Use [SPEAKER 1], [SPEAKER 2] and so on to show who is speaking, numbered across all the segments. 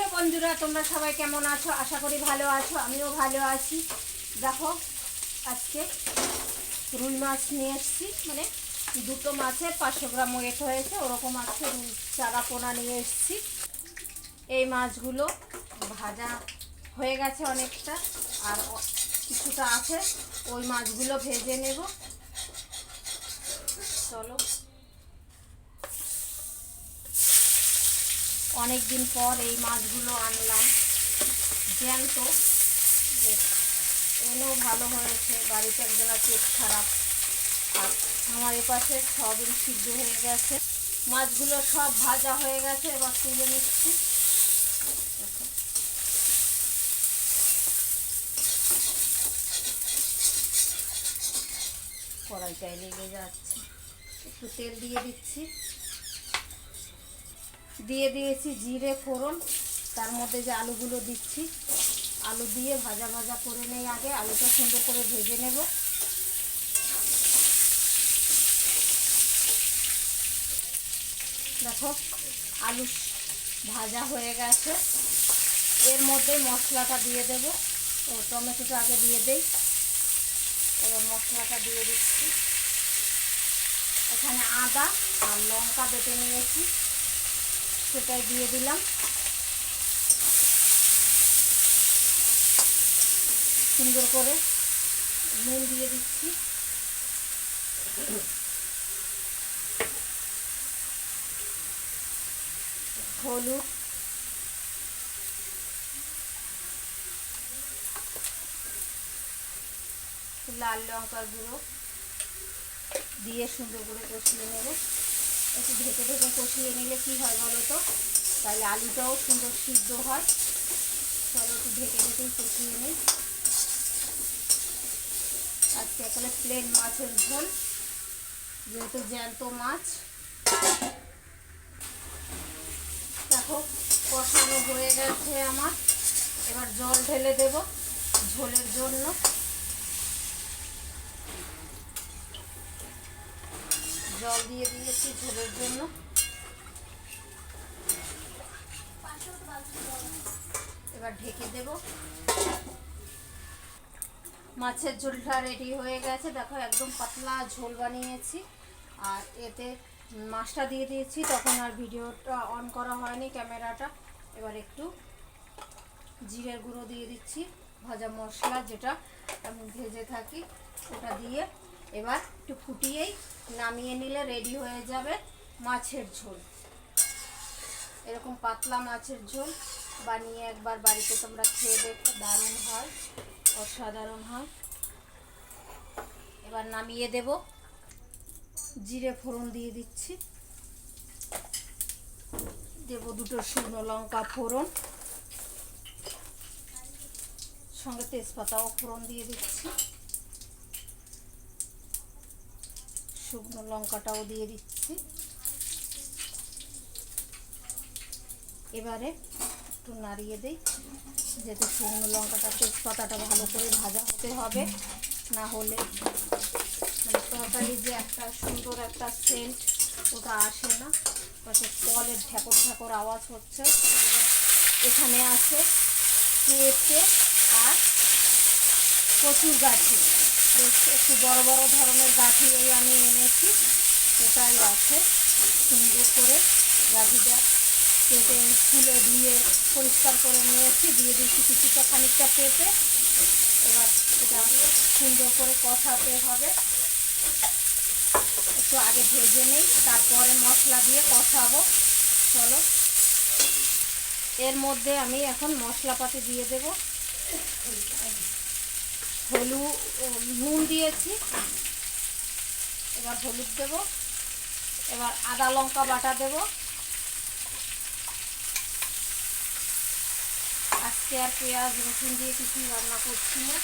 [SPEAKER 1] Hello বন্ধুরা, তোমরা সবাই কেমন আছো? আশা করি ভালো আছো, আমিও ভালো আছি। দেখো, আজকে রুই মাছ নিয়ে এসেছি মানে দুটো মাছের পাঁচশো গ্রাম ওয়েট হয়েছে, ওরকম আজকে রুই চারা পোনা নিয়ে এসেছি। এই মাছগুলো ভাজা হয়ে গেছে অনেকটা, আর কিছুটা আছে, ওই মাছগুলো ভেজে নেব। চলো। অনেক দিন পর এই মাছগুলো আনলাম। জ্যান্ত। এনেও ভালো হয়েছে। বাড়িতে একজনের পেট খারাপ। আর আমার এপাশে সবই সিদ্ধ হয়ে গেছে। মাছগুলো সব ভাজা হয়ে গেছে, এবার তুলে নিচ্ছি। কড়াইটায় লেগে যাচ্ছে। একটু তেল দিয়ে দিচ্ছি। দিয়ে দিয়েছি জিরে, ফোড়ন। তার মধ্যে যে আলুগুলো দিচ্ছি, আলু দিয়ে ভাজা ভাজা করে নেই আগে। আলুটা সুন্দর করে ভেজে নেব। দেখো, আলু ভাজা হয়ে গেছে। এর মধ্যে মশলাটা দিয়ে দেব। ও, টমেটোটা আগে দিয়ে দেই। এবার মশলাটা দিয়ে দিচ্ছি। এখানে আদা আর লঙ্কা বেটে নিয়েছি। সেটাই দিয়ে দিলাম। সুন্দর করে নুন দিয়ে দিচ্ছি। হলুদ। লাল লঙ্কার গুঁড়ো। দিয়ে সুন্দর করে কষিয়ে নেব। একটু ঢেকে ঢেকে কষিয়ে নিলে কী হয় বলো তো? তাহলে আলুটাও সুন্দর সিদ্ধ হয়। চলো একটু ঢেকে ঢেকেই কষিয়ে নিই। আজকে এখানে প্লেন মাছের ঝোল, যেহেতু জ্যান্ত মাছ। দেখো, কষানো হয়ে গেছে আমার। এবার জল ঢেলে দেব ঝোলের জন্য। জল দিয়ে দিয়েছি ঝোলের জন্য। এবার ঢেকে দেব। মাছের ঝোলটা রেডি হয়ে গেছে। দেখো একদম পাতলা ঝোল বানিয়েছি। আর এতে মাছটা দিয়ে দিয়েছি। তখন আর ভিডিওটা অন করা হয়নি ক্যামেরাটা। এবার একটু জিরের গুঁড়ো দিয়ে দিচ্ছি। ভাজা মশলা যেটা আমি ভেজে থাকি, ওটা দিয়ে এবার একটু ফুটিয়েই নামিয়ে নিলে রেডি হয়ে যাবে মাছের ঝোল। এরকম পাতলা মাছের ঝোল বানিয়ে একবার বাড়িতে তোমরা খেয়ে দেখো, দারুণ হয়, অসাধারণ হয়। এবার নামিয়ে দেব। জিরে ফোড়ন দিয়ে দিচ্ছি। দেব দুটো শুকনো লঙ্কা ফোড়ন। সঙ্গে তেজপাতাও ফোড়ন দিয়ে দিচ্ছি। শুকনো লঙ্কাটাও দিয়ে দিচ্ছি। এবারে একটু নাড়িয়ে দিই যাতে শুকনো লঙ্কাটা তেজপাতাটা ভালো করে ভাজা হতে হবে, না হলে মানে তরকারির যে একটা সুন্দর একটা সেন্ট ওটা আসে না। কলের ঢ্যাকর ঢ্যাকর আওয়াজ হচ্ছে। এখানে আছে পেঁপে আর কচুর গাছি একটু বড় বড় ধরনের গাছি এই আমি এনেছি। ওটাই আছে। সুন্দর করে গাঠিটা কেটে ফুলে দিয়ে পরিষ্কার করে নিয়েছি। দিয়ে দিচ্ছি কিছুটা খানিকটা পেঁপে। এবার এটা সুন্দর করে কষাতে হবে। একটু আগে ভেজে নেই, তারপরে মশলা দিয়ে কষাবো। চলো। এর মধ্যে আমি এখন মশলাপাতি দিয়ে দেব। হলুদ নুন দিয়েছি। এবার হলুদ দেব। এবার আদা লঙ্কা বাটা দেব। আজকে আর পেঁয়াজ, রসুন দিয়ে কিছুই রান্না করছি না।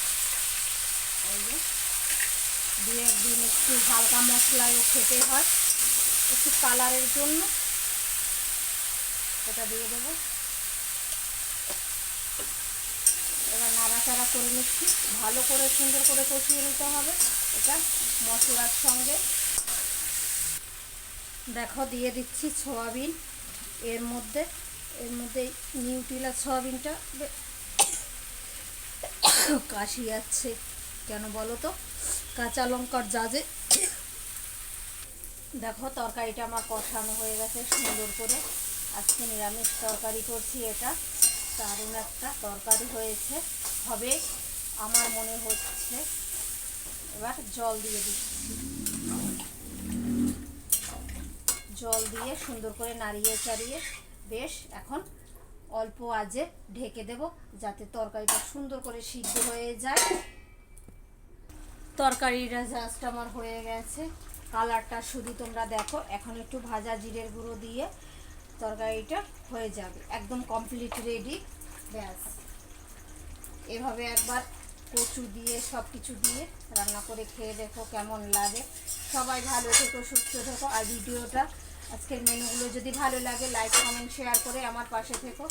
[SPEAKER 1] দু একদিন একটু হালকা মশলায়ও খেতে হয়। একটু কালারের জন্য। এটা দিয়ে দেবো। এবার নাড়াচাড়া করে নিচ্ছি। ভালো করে সুন্দর করে কষিয়ে নিতে হবে। এটা মশলার সঙ্গে। দেখো, দিয়ে দিচ্ছি সোয়াবিন। এর মধ্যে এর মধ্যে নিউট্রিলা সয়াবিনটা কাশি যাচ্ছে কেন বলো তো? কাঁচা লঙ্কার জাজে। দেখো, তরকারিটা আমার কষানো হয়ে গেছে সুন্দর করে। আজকে নিরামিষ তরকারি করছি এটা। দারুণ একটা তরকারি হয়েছে। হবে আমার মনে হচ্ছে। এবার জল দিয়ে দিচ্ছি। জল দিয়ে সুন্দর করে নাড়িয়ে চাড়িয়ে বেশ এখন অল্প আজে ঢেকে দেব যাতে তরকারিটা সুন্দর করে সিদ্ধ হয়ে যায়। তরকারিটা জাস্ট আমার হয়ে গেছে। কালারটা শুধু তোমরা দেখো। এখন একটু ভাজা জিরের গুঁড়ো দিয়ে তরকারিটা হয়ে যাবে। একদম কমপ্লিট রেডি ব্যাস। এভাবে একবার কচু দিয়ে সব কিছু দিয়ে রান্না করে খেয়ে দেখো কেমন লাগে। সবাই ভালো থেকো, সুস্থ থেকো। আর ভিডিওটা, আজকের মেনুগুলো যদি ভালো লাগে লাইক কমেন্ট শেয়ার করে আমার পাশে থেকো।